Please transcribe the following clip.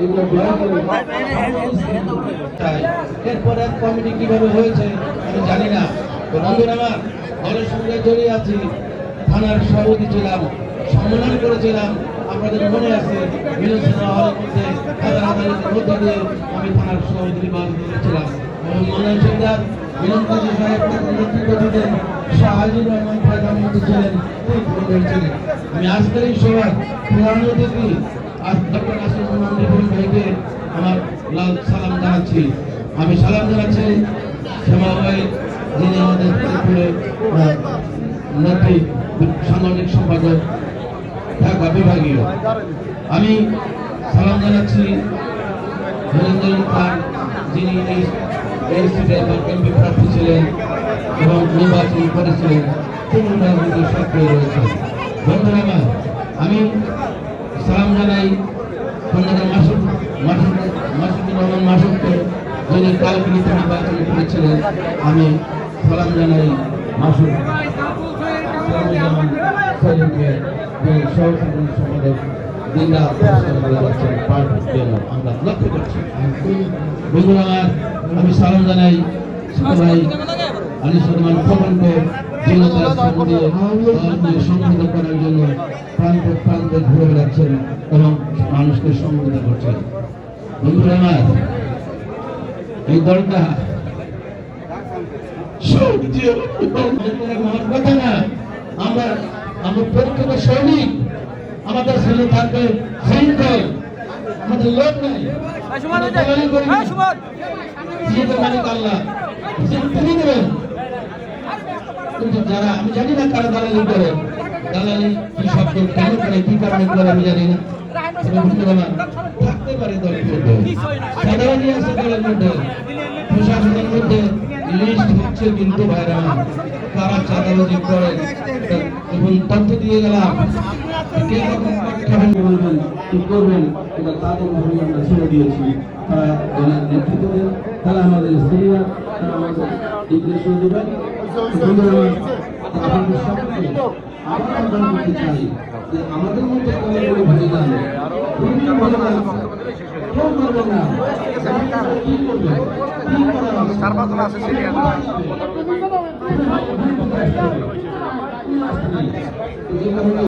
এগুলো দয়া করে। এরপরে এক কমিটি কীভাবে হয়েছে, আমি জানি না। বন্ধুরা আমার, দলের সঙ্গে জড়িয়ে আছি। থানার সভাপতি ছিলাম, সম্মেলন করেছিলাম। আপনাদের মনে আছে আমি থানার সভাপতি নির্বাচিত করেছিলাম এবং সাহেব নেতৃত্ব দিতেন শাহাজুর রহমান ছিলেন তিনি ছিলেন আমি আজকের এই সভার প্রধান অতিথি আজ ডক্টর আসিফ রহমান রিপন আমার লাল সালাম জানাচ্ছি। আমি সালাম জানাচ্ছি শ্যামা ভাই যিনি আমাদের নেত্রী, সাংগঠনিক সম্পাদক, ঢাকা বিভাগীয়। আমি সালাম জানাচ্ছি হরিন্দর খান, যিনি এই এই সিটে এমপি প্রার্থী ছিলেন এবং নির্বাচন করেছিলেন তিনি রাজনীতির সক্রিয় রয়েছেন। বন্ধুরা আমার আমি সালাম জানাই খন্দকার মাসুদ মাসুদ মাসুদুর রহমান মাসুদকে, যিনি নির্বাচন করেছিলেন। আমি সালাম জানাই মাসুদ। সম্পাদক দিনরা আমরা আমি সালাম জানাই ভাই আলী সলমান খোকনকে যিনি তার সংগঠিত করার বেড়াচ্ছেন এবং মানুষকে সংগঠিত করছেন। বন্ধুরা আমার এই দলটা কথা না। আমরা আমরা প্রত্যেক সৈনিক আমাদের ছেলে থাকবে শৃঙ্খল আমাদের লোক নাই। আমরা দালালি করি। না। আল্লাহ। তিনি দেবেন কিন্তু যারা আমি জানি না কারা দালালি করে দালালি কি শব্দ কেন করে কি কারণে করে আমি জানি না। থাকতে পারে মধ্যে। হচ্ছে কিন্তু ভাইরা কারা এবং দিয়ে গেলাম। কি করবেন? তাদের দিয়েছি। তারা তারা আমাদের তারা আবার করতে চাই যে আমাদের মধ্যে কতগুলো ভাইজান দুর্নীতি ভাইজান কেউ করবেন না কি করবেন কি করা হবে? চার আছে সিনিয়র যে কারণে